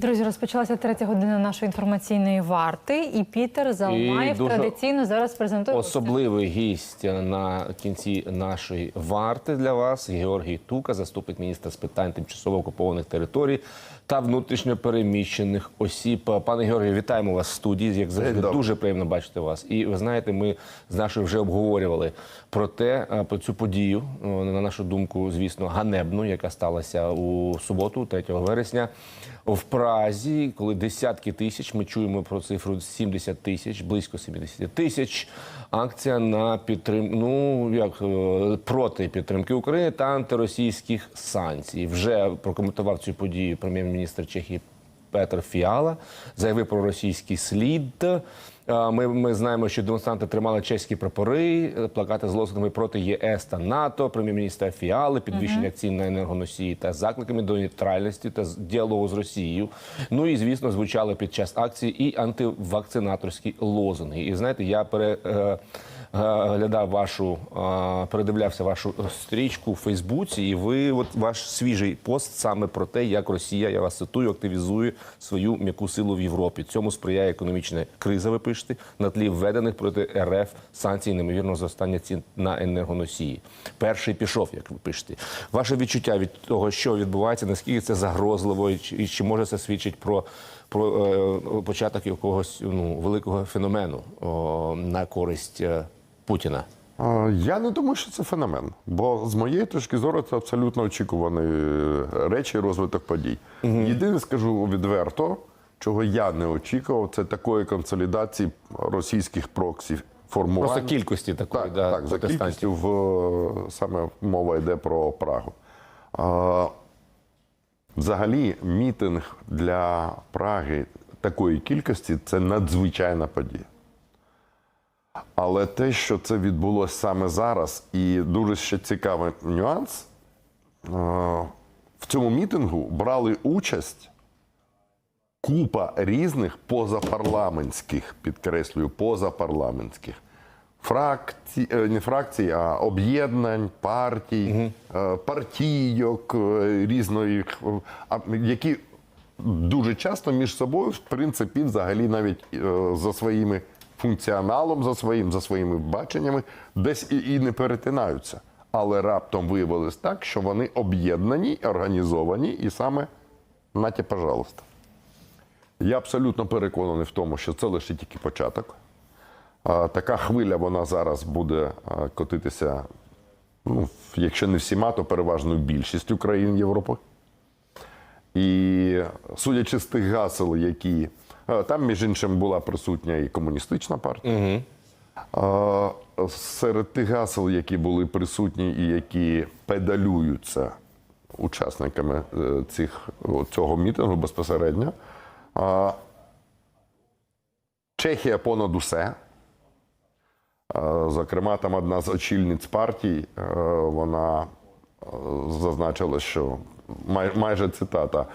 Друзі, розпочалася третя година нашої інформаційної варти, і Пітер Залмаєв дуже традиційно зараз презентує Особливий гість на кінці нашої варти для вас. Георгій Тука, заступник міністра з питань тимчасово окупованих територій та внутрішньо переміщених осіб. Пане Георгію, вітаємо вас в студії. Як завжди, дуже приємно бачити вас. І ви знаєте, ми з нашою вже обговорювали про те, е, про цю подію, е, на нашу думку, звісно, ганебну, яка сталася у суботу, 3 вересня. В Празі, коли десятки тисяч, ми чуємо про цифру 70 тисяч, близько 70 тисяч. Акція на підтрим... ну як е, проти підтримки України та антиросійських санкцій. Вже прокоментував цю подію прем'єр-міністр Чехії Петр Фіала заявив про російський слід. Е, Ми, ми знаємо, що демонстранти тримали чеські прапори, е, плакати з лозунгами проти ЄС та НАТО, прем'єр-міністра Фіали, підвищення цін на енергоносії та закликами до нейтральності та діалогу з Росією. Ну і звісно, звучали під час акції і антивакцинаторські лозунги. І знаєте, я пере. е, глядав вашу, е, передивлявся вашу стрічку у Фейсбуці, і ви, от ваш свіжий пост саме про те, як Росія, я вас цитую, активізує свою м'яку силу в Європі. Цьому сприяє економічна криза. Ви пишете на тлі введених проти РФ санкцій, немовірного зростання цін на енергоносії. Перший пішов, як ви пишете. Ваше відчуття від того, що відбувається, наскільки це загрозливо, і чи, може це свідчить про. Про е, початок якогось ну великого феномену о, на користь е, Путіна. Я не думаю, що це феномен, бо з моєї точки зору це абсолютно очікувані е, речі, розвиток подій. Єдине скажу відверто, чого я не очікував, це такої консолідації російських проксів формувань. Просто кількості такої Так, да, так за кількістю в е, саме мова йде про Прагу. А, взагалі, мітинг для Праги такої кількості це надзвичайна подія. Але те, що це відбулося саме зараз, і дуже ще цікавий нюанс, е, в цьому мітингу брали участь купа різних позапарламентських, підкреслюю, позапарламентських фракцій, е, не фракцій, а об'єднань, партій, е, партійок різної, які дуже часто між собою, в принципі, взагалі навіть за своїми функціоналом, за своїм, за своїми баченнями, десь і, і не перетинаються. Але раптом виявилось так, що вони об'єднані, організовані, і саме наті, пожалуйста. Я абсолютно переконаний в тому, що це лише тільки початок. Така хвиля вона зараз буде котитися, ну, якщо не всіма, то переважною більшістю країн Європи. І судячи з тих гасел, які там, між іншим, була присутня і комуністична партія. А, Серед тих гасел, які були присутні і які педалюються учасниками е, цих, цього мітингу безпосередньо, Чехія понад усе. Е, Зокрема, там одна з очільниць партій, е, вона е, зазначила, що май- майже цитата: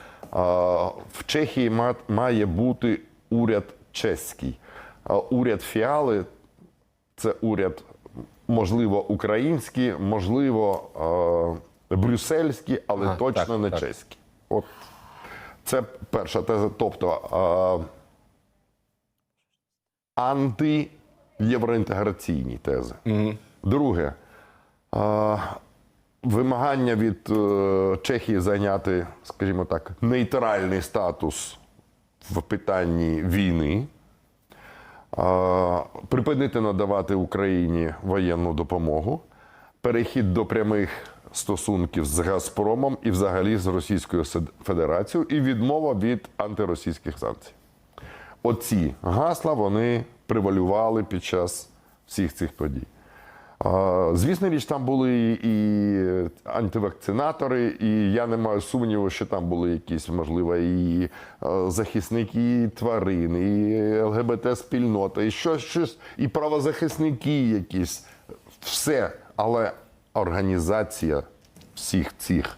в Чехії ма- має бути уряд чеський. А Уряд фіали це уряд, можливо, український, можливо, брюссельський, але Ага, точно так, не так. чеський. От це перша теза. Тобто антиєвроінтеграційні тези. Друге, е, вимагання від е, Чехії зайняти, скажімо так, нейтральний статус в питанні війни. Припинити надавати Україні воєнну допомогу, перехід до прямих стосунків з Газпромом і взагалі з Російською Федерацією, і відмова від антиросійських санкцій. Оці гасла вони превалювали під час всіх цих подій. Звісно річ, там були і антивакцинатори, і я не маю сумніву, що там були якісь, можливо, і е, захисники тварин, і ЛГБТ-спільнота, і щось, щось, і правозахисники якісь. Все. Але організація всіх цих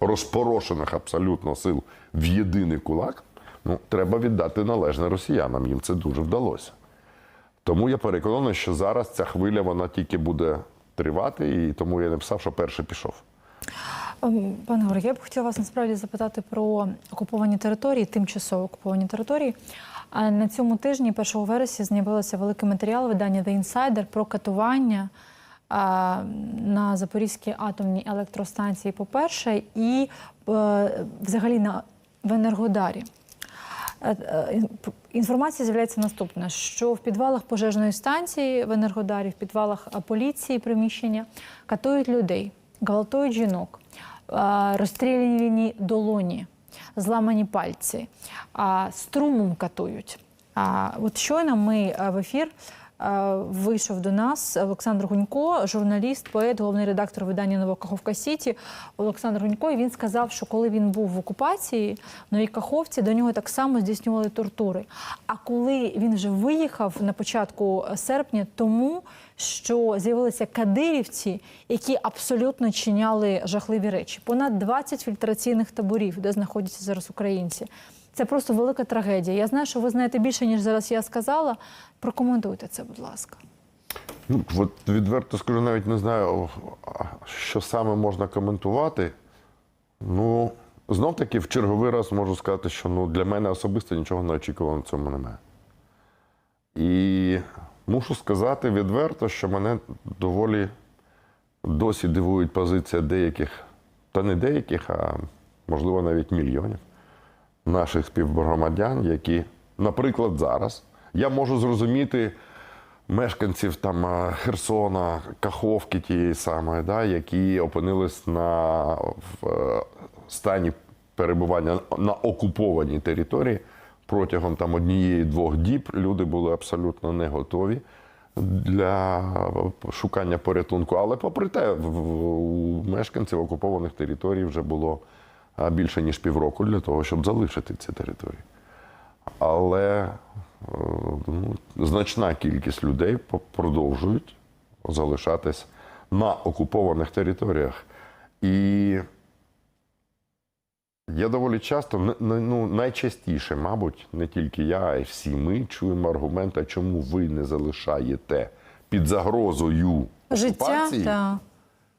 розпорошених абсолютно сил в єдиний кулак, ну, треба віддати належне росіянам. Їм це дуже вдалося. Тому я переконаний, що зараз ця хвиля вона тільки буде тривати, і тому я написав, що перший пішов. Ем, Пане Георгій, я б хотіла вас насправді запитати про окуповані території, тимчасово окуповані території. На цьому тижні, 1 вересня, з'явився великий матеріал видання The Insider про катування на Запорізькій атомній електростанції, по-перше, і е, взагалі на в Енергодарі. Е, е, Інформація з'являється наступна: що в підвалах пожежної станції в Енергодарі, в підвалах поліції приміщення катують людей, гвалтують жінок, е, розстріляні долоні, зламані пальці, струмом катують. От щойно ми е, в ефір е, вийшов до нас Олександр Гунько, журналіст, поет, головний редактор видання Нова Каховка Сіті. Олександр Гунько. І він сказав, що коли він був в окупації в Новій Каховці, до нього так само здійснювали тортури. А коли він вже виїхав на початку серпня, тому що з'явилися кадирівці, які абсолютно чиняли жахливі речі. Понад 20 фільтраційних таборів, де знаходяться зараз українці. Це просто велика трагедія. Я знаю, що ви знаєте більше, ніж зараз я сказала. Прокоментуйте це, будь ласка. Ну, от відверто скажу, навіть не знаю, що саме можна коментувати. Ну, знов таки, в черговий раз можу сказати, що ну, для мене особисто нічого неочікуваного в цьому немає. І мушу сказати відверто, що мене доволі досі дивують позиція деяких, та не деяких, а можливо навіть мільйонів наших співгромадян, які, наприклад, зараз я можу зрозуміти мешканців там Херсона, Каховки тієї самої, да, які опинились на в, е, стані перебування на окупованій території протягом там однієї-двох діб. Люди були абсолютно не готові для шукання порятунку. Але попри те, у мешканців окупованих територій вже було більше ніж півроку для того, щоб залишити ці території. Але е, ну, значна кількість людей продовжують залишатись на окупованих територіях. І я доволі часто, ну, найчастіше, мабуть, не тільки я, а й всі ми чуємо аргумент, а чому ви не залишаєте під загрозою Життя окупації, та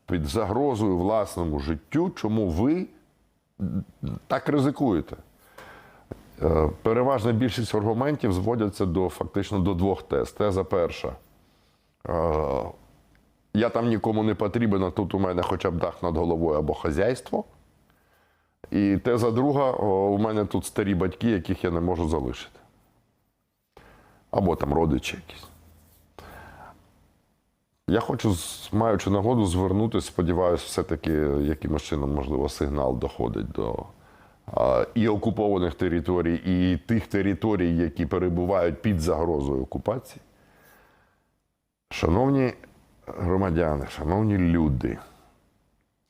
під загрозою власному життю, чому ви так ризикуєте? Е, Переважна більшість аргументів зводяться до фактично до двох тез. Теза перша. Е, Я там нікому не потрібен, а тут у мене хоча б дах над головою або хазяйство. І теза друга, у мене тут старі батьки, яких я не можу залишити. Або там родичі якісь. Я хочу, маючи нагоду, звернутися, сподіваюся, все-таки якимось чином, можливо, сигнал доходить до а, і окупованих територій, і тих територій, які перебувають під загрозою окупації. Шановні громадяни, шановні люди,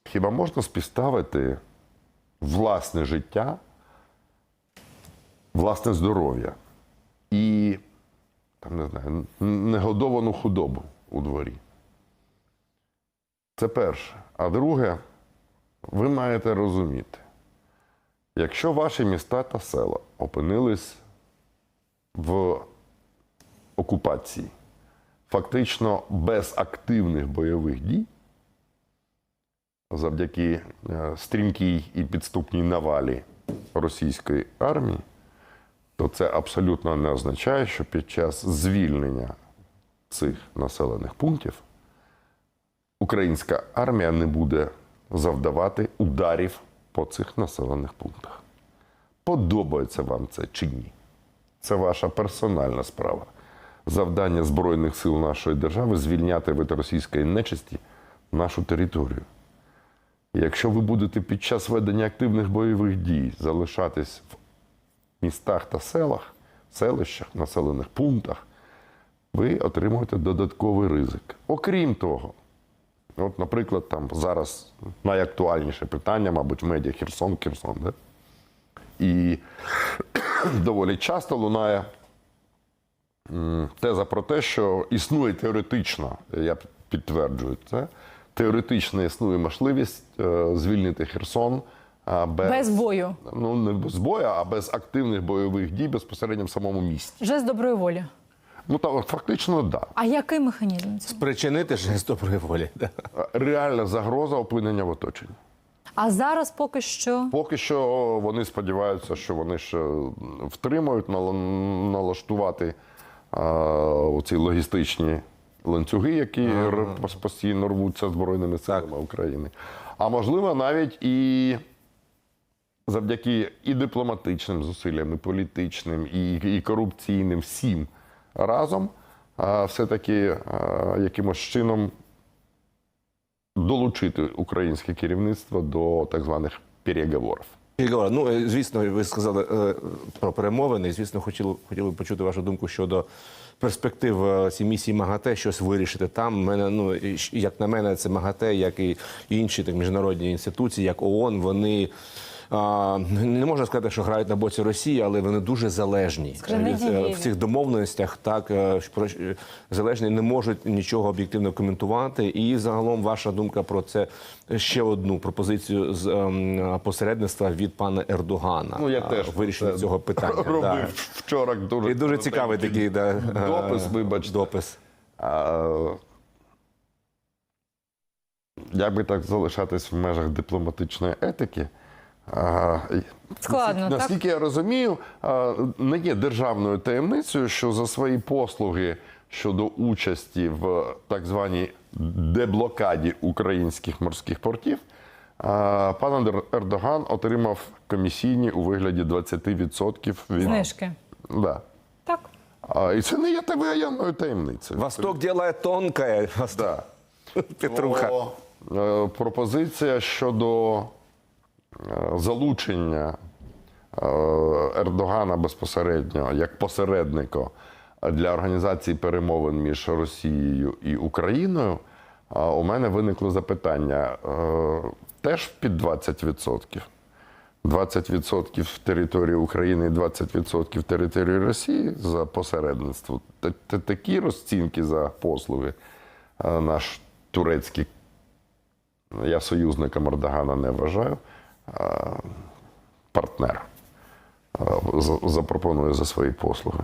хіба можна співставити власне життя, власне здоров'я і там, не знаю, негодовану худобу у дворі? Це перше. А друге, ви маєте розуміти, якщо ваші міста та села опинились в окупації, фактично без активних бойових дій, завдяки е, стрімкій і підступній навалі російської армії, то це абсолютно не означає, що під час звільнення цих населених пунктів українська армія не буде завдавати ударів по цих населених пунктах. Подобається вам це чи ні? Це ваша персональна справа. Завдання Збройних сил нашої держави звільняти від російської нечисті нашу територію. Якщо ви будете під час ведення активних бойових дій залишатись в містах та селах, селищах, населених пунктах, ви отримуєте додатковий ризик. Окрім того, от, наприклад, там зараз найактуальніше питання, мабуть, в медіа Херсон, Херсон, да? І доволі часто лунає теза про те, що існує теоретично, я підтверджую це, теоретично існує можливість е, звільнити Херсон без, без бою, ну не без бою, а без активних бойових дій безпосередньо в самому місті. вже з доброї волі. Ну так, фактично, так. Да. А який механізм? цього? Причинити жест доброї волі. да. Реальна загроза опинення в оточенні. А зараз поки що Поки що вони сподіваються, що вони ще втримають нала- налаштувати а, ці логістичні ланцюги, які р- пос- постійно рвуться збройними силами України. А можливо, навіть і завдяки і дипломатичним зусиллям, і політичним, і, і корупційним всім разом, все-таки якимось чином долучити українське керівництво до так званих переговорів. Ну е, звісно, ви сказали е, про перемовини. Звісно, хотіли хотіли почути вашу думку щодо перспектив е, цієї місії МАГАТЕ, щось вирішити там. Мене ну як на мене, це МАГАТЕ, як і інші так міжнародні інституції, як ООН, вони. Не можна сказати, що грають на боці Росії, але вони дуже залежні від, е, в цих домовленостях. Так е, про- е, залежні не можуть нічого об'єктивно коментувати. І загалом ваша думка про це ще одну пропозицію з ем, посередництва від пана Ердогана. Ну, я теж вирішення цього питання. робив да. вчора дуже, І дуже цікавий такий да, допис, вибачте. допис. А, як би так залишатись в межах дипломатичної етики? Складно, так? Наскільки я розумію, не є державною таємницею, що за свої послуги щодо участі в так званій деблокаді українських морських портів, пан Ердоган отримав комісійні у вигляді 20% від знижки. Да. Так. А, і це не є таємною таємницею. Восток ділає тонке. Да. Петруха. Е, пропозиція щодо залучення е, Ердогана безпосередньо як посередника для організації перемовин між Росією і Україною. е, У мене виникло запитання е, теж під 20%. 20% території України і 20% території Росії за посередництво. Та- та- Такі розцінки за послуги наш турецький, я союзником Ердогана не вважаю, партнер е, запропонує за свої послуги.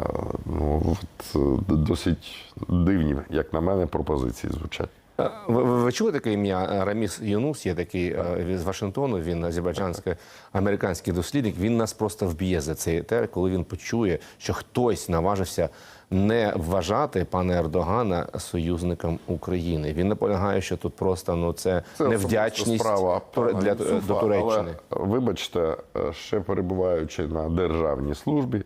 Е, Ну, е, досить дивні, як на мене, пропозиції звучать. Е, Ви, ви, чули таке ім'я Е, Раміс Юнус? Є такий е, з Вашингтону. Він азербайджанський американський дослідник. Він нас просто вб'є за це те, коли він почує, що хтось наважився не вважати пана Ердогана союзником України. Він наполягає, що тут просто ну це, Це невдячність справа для Юсуфа, до Туреччини. Але, вибачте, е, ще перебуваючи на державній службі,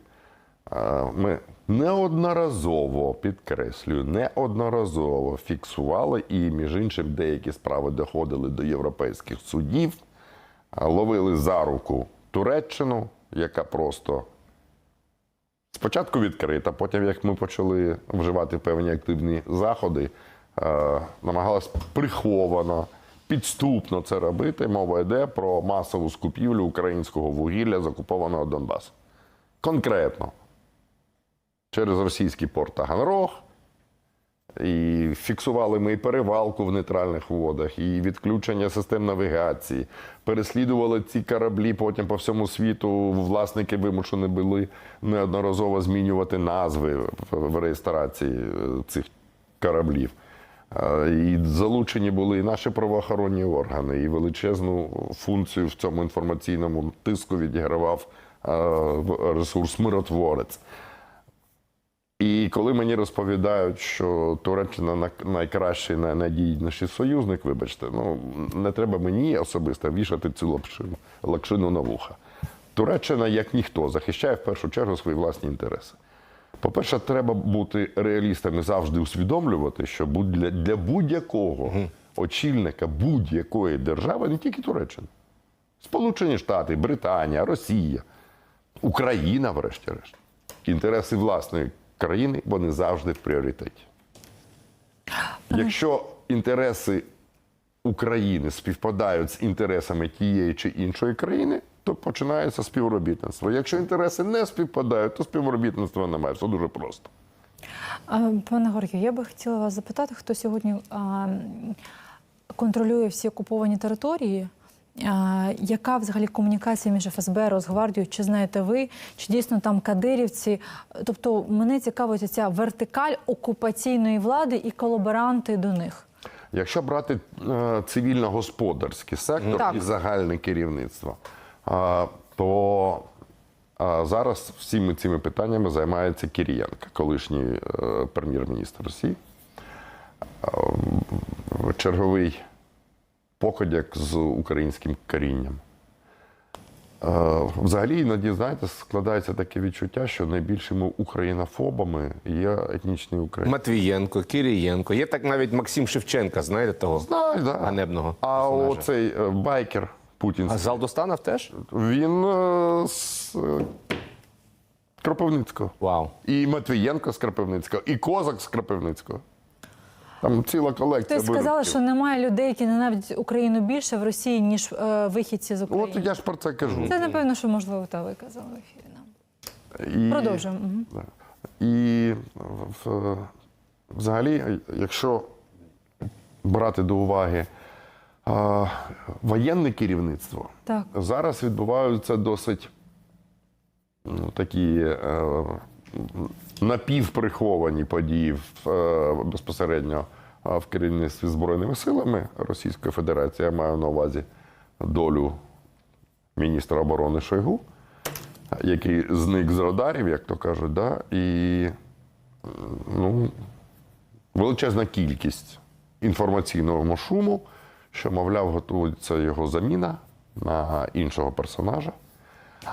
е, ми неодноразово підкреслюю, неодноразово фіксували і, між іншим, деякі справи доходили до європейських судів, е, ловили за руку Туреччину, яка просто Спочатку відкрита, потім, як ми почали вживати певні активні заходи, е, намагалась приховано, підступно це робити. Мова йде про масову скупівлю українського вугілля закупованого Донбасу. Конкретно через російський порт Таганрог. І фіксували ми і перевалку в нейтральних водах, і відключення систем навігації. Переслідували ці кораблі потім по всьому світу. Власники вимушені були неодноразово змінювати назви в- реєстрації е, цих кораблів. І залучені були і наші правоохоронні органи, і величезну функцію в цьому інформаційному тиску відігравав е, ресурс миротворець. І коли мені розповідають, що Туреччина на- найкращий, найнадійніший союзник, вибачте, ну не треба мені особисто вішати цю лапшину, лакшину на вуха. Туреччина, як ніхто, захищає в першу чергу свої власні інтереси. По-перше, треба бути реалістами, завжди усвідомлювати, що для, для будь-якого очільника будь-якої держави, не тільки Туреччина, Сполучені Штати, Британія, Росія, Україна, врешті-решт. Інтереси власної країни вони завжди в пріоритеті. Якщо інтереси України співпадають з інтересами тієї чи іншої країни, то починається співробітництво. Якщо інтереси не співпадають, то співробітництва немає. Все дуже просто. Пане Горгію, я би хотіла вас запитати, хто сьогодні контролює всі окуповані території. Яка взагалі комунікація між ФСБ, Росгвардією? Чи знаєте ви, чи дійсно там кадирівці? Тобто мене цікавить ця вертикаль окупаційної влади і колаборанти до них. Якщо брати е, цивільно-господарський сектор Так. і загальне керівництво, то зараз всіми цими питаннями займається Кірієнко, колишній е, прем'єр-міністр Росії. М, черговий походяк з українським корінням. Е, Взагалі, іноді, знаєте, складається таке відчуття, що найбільшими українофобами є етнічні українці. Матвієнко, Кирієнко. Є так навіть Максим Шевченка, знаєте того Знаю, да. ганебного. А персонажа. оцей е, байкер путінський, А зал достанов теж? він е, з Кропивницького. Вау. І Матвієнко з Кропивницького, і Козак з Кропивницького. Там ціла колекція. Хтось сказали, вирубків. що немає людей, які ненавидять Україну більше в Росії, ніж е, вихідці з України. От я ж про це кажу. Це напевно, що можливо та ви казали в ефірі нам. І, Продовжуємо. І взагалі, якщо брати до уваги а, воєнне керівництво, Так. зараз відбуваються досить ну, такі е, напівприховані події е, безпосередньо е, в керівництві Збройними силами Російської Федерації. Я маю на увазі долю міністра оборони Шойгу, який зник з радарів, як то кажуть, да? і ну, величезна кількість інформаційного шуму, що, мовляв, готується його заміна на іншого персонажа.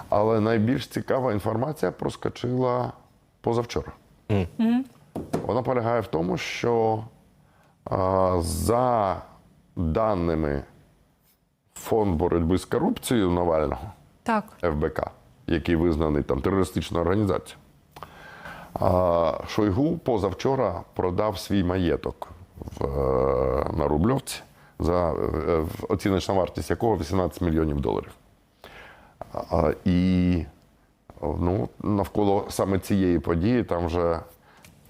Але найбільш цікава інформація проскочила позавчора. Вона полягає в тому, що а, за даними Фонд боротьби з корупцією Навального, Так. ФБК, який визнаний там терористичною організацією. А Шойгу позавчора продав свій маєток в, е, на Рубльовці, за е, оціночна вартість якого 18 мільйонів доларів. А, і ну, навколо саме цієї події там вже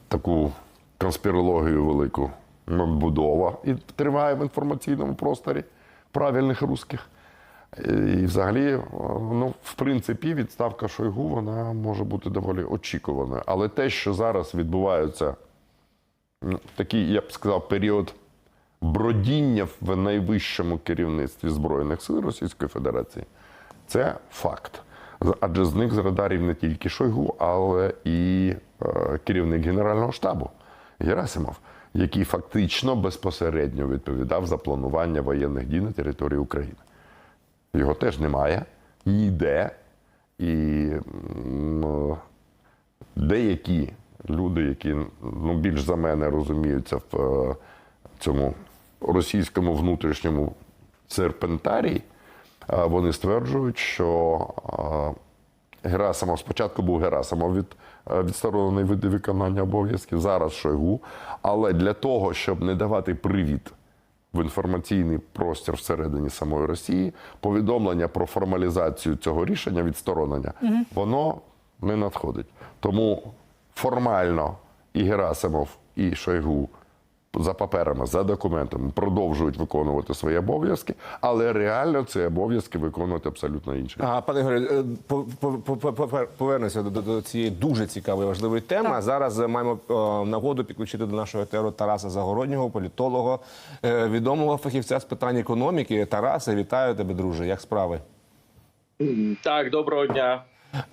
таку конспірологію велику надбудова і триває в інформаційному просторі правильних русських. І взагалі, ну, в принципі, відставка Шойгу вона може бути доволі очікуваною. Але те, що зараз відбувається ну, такий, я б сказав, період бродіння в найвищому керівництві Збройних сил Російської Федерації, це факт. Адже з них з радарів не тільки Шойгу, але і е, керівник Генерального штабу Герасимов, який фактично безпосередньо відповідав за планування воєнних дій на території України. Його теж немає ніде. І м, деякі люди, які ну, більш за мене розуміються в е, цьому російському внутрішньому серпентарії, е, вони стверджують, що е, Герасимов спочатку був Герасимов від, е, відсторонений від виконання обов'язків, зараз Шойгу. Але для того, щоб не давати привід в інформаційний простір всередині самої Росії, повідомлення про формалізацію цього рішення відсторонення, воно не надходить. Тому формально і Герасимов, і Шойгу за паперами, за документами продовжують виконувати свої обов'язки, але реально ці обов'язки виконувати абсолютно інші. А, пане Ігорі, е, по- по- по- по- по- повернуся до, до, до цієї дуже цікавої важливої теми. Так. Зараз е, маємо е, нагоду підключити до нашого етеру Тараса Загороднього, політолога, е, відомого фахівця з питань економіки. Тарасе, вітаю тебе, друже. Як справи? Так, доброго дня.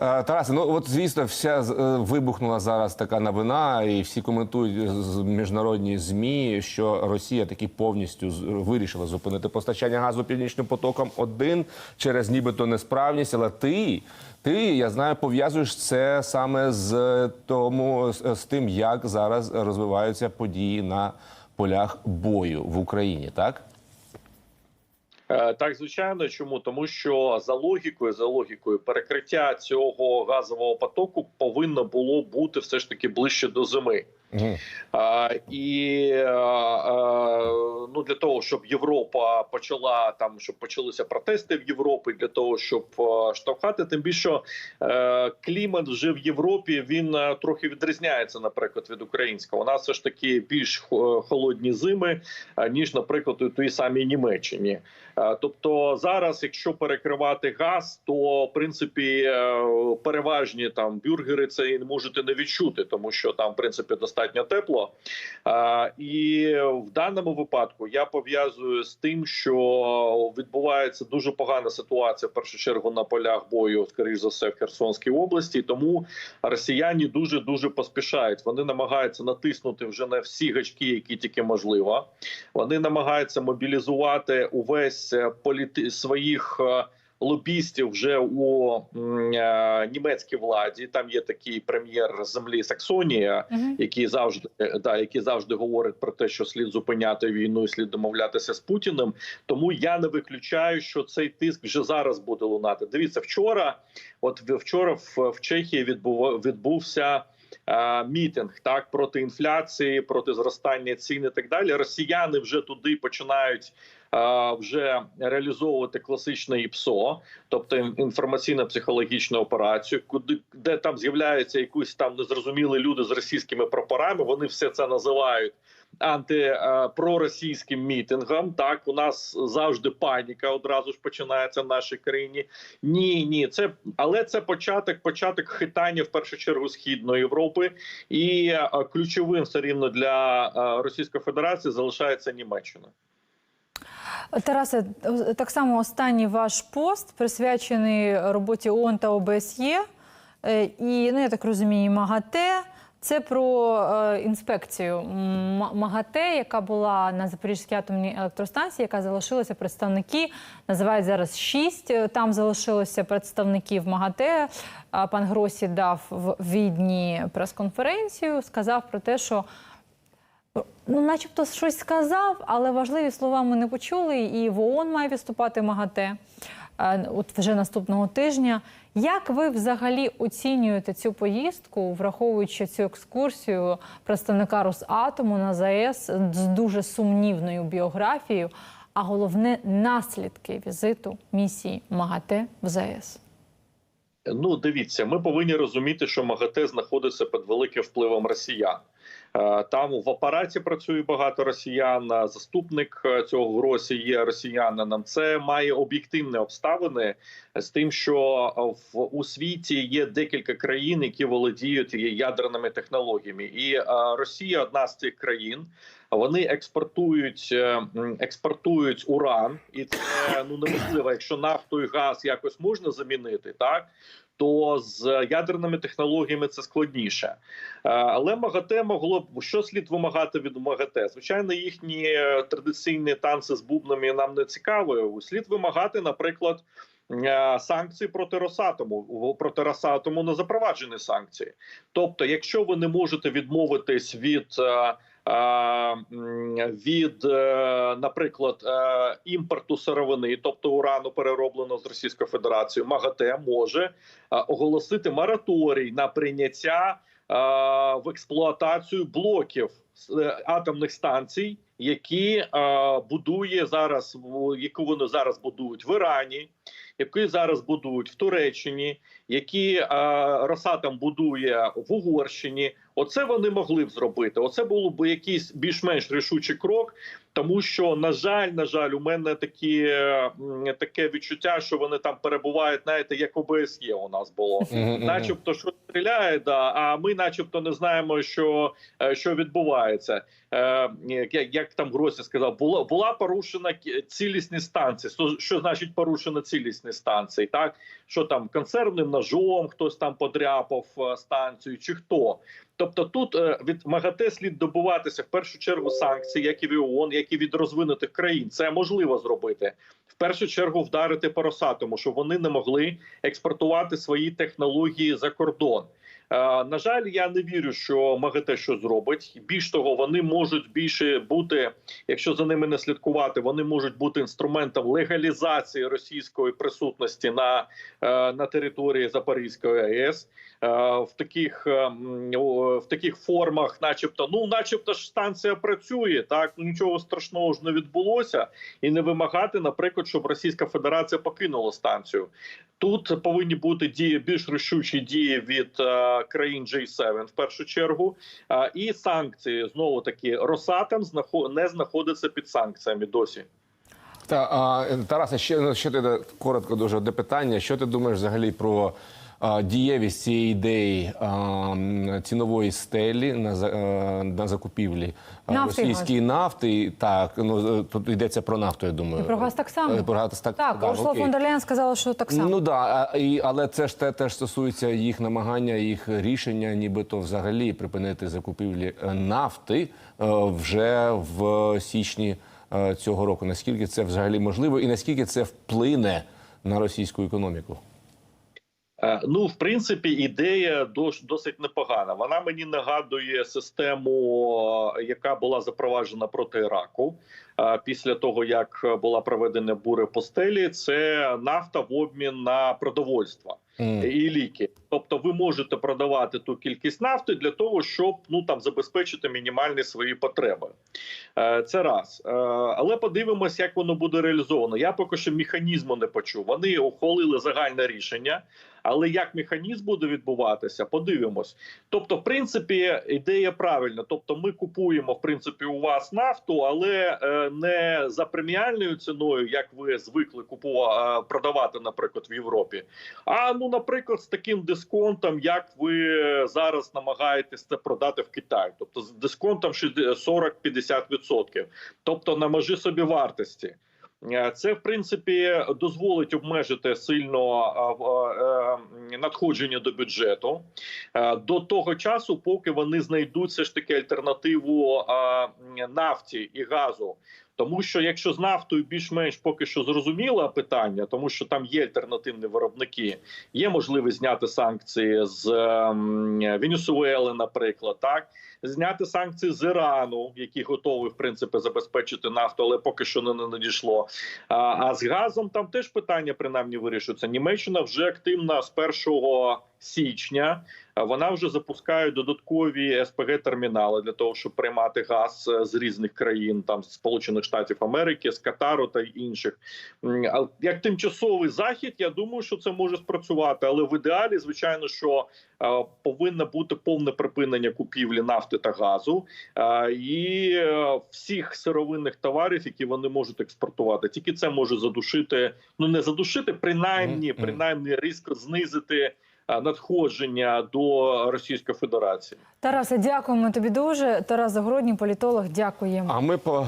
Е, Тарасе, ну от звісно, вся е, вибухнула зараз така новина, і всі коментують міжнародні змі, що Росія таки повністю вирішила зупинити постачання газу північним потоком один через нібито несправність. Але ти, ти я знаю, пов'язуєш це саме з тому з, з тим, як зараз розвиваються події на полях бою в Україні, так? Е, Так, звичайно, чому тому, що за логікою, за логікою, перекриття цього газового потоку повинно було бути все ж таки ближче до зими. Угу. А, і е, е, ну для того, щоб Європа почала там, щоб почалися протести в Європі, для того, щоб штовхати, тим більше е, клімат вже в Європі він трохи відрізняється, наприклад, від українського. У нас все ж таки більш холодні зими, ніж, наприклад, у тій самій Німеччині. Е, Тобто зараз, якщо перекривати газ, то в принципі е, переважні там бюргери це можете не відчути, тому що там в принципі достатньо тепло. Е, І в даному випадку я пов'язую з тим, що відбувається дуже погана ситуація в першу чергу на полях бою, скоріш за все, в Херсонській області. Тому росіяни дуже дуже поспішають. Вони намагаються натиснути вже на всі гачки, які тільки можливо. Вони намагаються мобілізувати увесь е, політи своїх. е, Лобістів вже у е, німецькій владі там є такий прем'єр землі Саксонія, Мгм. який завжди да, який завжди говорить про те, що слід зупиняти війну і слід домовлятися з Путіним. Тому я не виключаю, що цей тиск вже зараз буде лунати. Дивіться, вчора, от вчора в, в Чехії відбув, відбувся. Мітинг так проти інфляції, проти зростання цін і так далі. Росіяни вже туди починають вже реалізовувати класичне ІПСО, тобто ін- інформаційно-психологічну операцію, куди де там з'являються якісь там незрозумілі люди з російськими прапорами. Вони все це називають антипроросійським мітингом. Так у нас завжди паніка одразу ж починається в нашій країні. Ні, ні, це але це початок, початок хитання в першу чергу східної Європи, і е, ключовим все рівно для е, Російської Федерації залишається Німеччина. Тарасе, так само останній ваш пост присвячений роботі ООН та ОБСЄ. Е, І, ну, я так розумію, МАГАТЕ. Це про е, інспекцію МАГАТЕ, яка була на Запорізькій атомній електростанції, яка залишилася представники, називають зараз шість. е, Там залишилося представників МАГАТЕ. Пан Гросі дав в Відні прес-конференцію, сказав про те, що Ну, начебто щось сказав, але важливі слова ми не почули. І в ООН має виступати МАГАТЕ е, от вже наступного тижня. Як ви взагалі оцінюєте цю поїздку, враховуючи цю екскурсію представника Росатому на ЗАЕС з дуже сумнівною біографією, а головне наслідки візиту місії МАГАТЕ в ЗАЕС? Ну, дивіться, ми повинні розуміти, що МАГАТЕ знаходиться під великим впливом росіян. Е, Там в апараті працює багато росіян. Заступник е, цього Гросі є росіянином. Це має об'єктивні обставини з тим, що е, в у світі є декілька країн, які володіють ядерними технологіями, і Росія одна з цих країн. Вони експортують експортують уран, і це ну неможливо, якщо нафту і газ якось можна замінити, так то з ядерними технологіями це складніше. Е, Але МАГАТЕ могло б що слід вимагати від МАГАТЕ? Звичайно, їхні традиційні танці з бубнами нам не цікаві. Слід вимагати, наприклад. е, Санкції проти Росатому проти Росатому не запроваджені санкції. Тобто, якщо ви не можете відмовитись від е, від, е, наприклад, е, імпорту сировини, тобто урану перероблено з Російською Федерацією, МАГАТЕ може оголосити мораторій на прийняття е, в експлуатацію блоків атомних станцій, які будує зараз, яку вони зараз будують в Ірані, які зараз будують в Туреччині, які е, Росатом будує в Угорщині. Оце вони могли б зробити. Оце було б якийсь більш-менш рішучий крок, тому що на жаль, на жаль, у мене такі таке відчуття, що вони там перебувають, знаєте, як ОБСЄ у нас було, начебто що стріляє, да, а ми, начебто, не знаємо, що, е, що відбувається. Е, як, як там Гросі сказав, була була порушена цілісність станції. Що, що значить порушена цілісність станції? Так що там консервним ножом хтось там подряпав е, станцію, чи хто? Тобто тут е, від МАГАТЕ слід добуватися в першу чергу санкцій, як і в ООН, як і від розвинутих країн. Це можливо зробити. В першу чергу вдарити по Росатому, щоб вони не могли експортувати свої технології за кордон. Е, На жаль, я не вірю, що МАГАТЕ що зробить. Більш того, вони можуть більше бути, якщо за ними не слідкувати, вони можуть бути інструментом легалізації російської присутності на, е, на території Запорізької АЕС. Е, В таких, в таких формах, начебто, ну, начебто ж станція працює, так ну нічого страшного ж не відбулося, і не вимагати, наприклад, щоб Російська Федерація покинула станцію. Тут повинні бути дії більш рішучі дії від країн G7 в першу чергу, е, і санкції знову таки Росатом не знаходиться під санкціями досі. Та, Тараса ще, ще ти коротко дуже до питання. Що ти думаєш взагалі про дієвість цієї ідеї цінової стелі на, е, на закупівлі Нафти російської нафти? Так, ну е, тут йдеться про нафту, я думаю. І про газ так само. Е, Про газ так, Так, да, Урсула фон дер Ляєн сказала, що так само. Ну да, і, але це ж те, теж стосується їх намагання, їх рішення, нібито взагалі припинити закупівлі нафти вже в січні цього року. Наскільки це взагалі можливо, і наскільки це вплине на російську економіку? Е, Ну, в принципі, ідея досить непогана. Вона мені нагадує систему, е, яка була запроваджена проти Іраку е, після того, як була проведена буря постелі. Це нафта в обмін на продовольство і ліки. Тобто, ви можете продавати ту кількість нафти для того, щоб ну там забезпечити мінімальні свої потреби. Це раз. Але подивимось, як воно буде реалізовано. Я поки що механізму не почув. Вони ухвалили загальне рішення. Але як механізм буде відбуватися, подивимось. Тобто, в принципі, ідея правильна. Тобто, ми купуємо в принципі у вас нафту, але е, не за преміальною ціною, як ви звикли купувати продавати, наприклад, в Європі. А ну, наприклад, з таким дисконтом, як ви зараз намагаєтесь це продати в Китаї, тобто з дисконтом 40-50%. тобто на межі собі вартості. Е, Це в принципі дозволить обмежити сильно в- е, надходження до бюджету е, до того часу, поки вони знайдуть все ж таки альтернативу нафті і газу. Тому що якщо з нафтою більш-менш поки що зрозуміло питання, тому що там є альтернативні виробники, є можливість зняти санкції з ем, Венесуели, наприклад, так зняти санкції з Ірану, який готовий в принципі забезпечити нафту, але поки що не надійшло. А, з газом там теж питання принаймні вирішується. Німеччина вже активна з 1 січня. Вона вже запускає додаткові СПГ термінали для того, щоб приймати газ е, з різних країн, там з Сполучених Штатів Америки, з Катару та інших. А Як тимчасовий захід, я думаю, що це може спрацювати, але в ідеалі, звичайно, що е, повинно бути повне припинення купівлі нафти та газу е, і всіх сировинних товарів, які вони можуть експортувати. Тільки це може задушити, ну не задушити, принаймні, принаймні різко знизити. Е, Надходження до Російської Федерації Тарасе, дякуємо тобі дуже. Тарас Загородній, політолог, дякуємо. А ми по-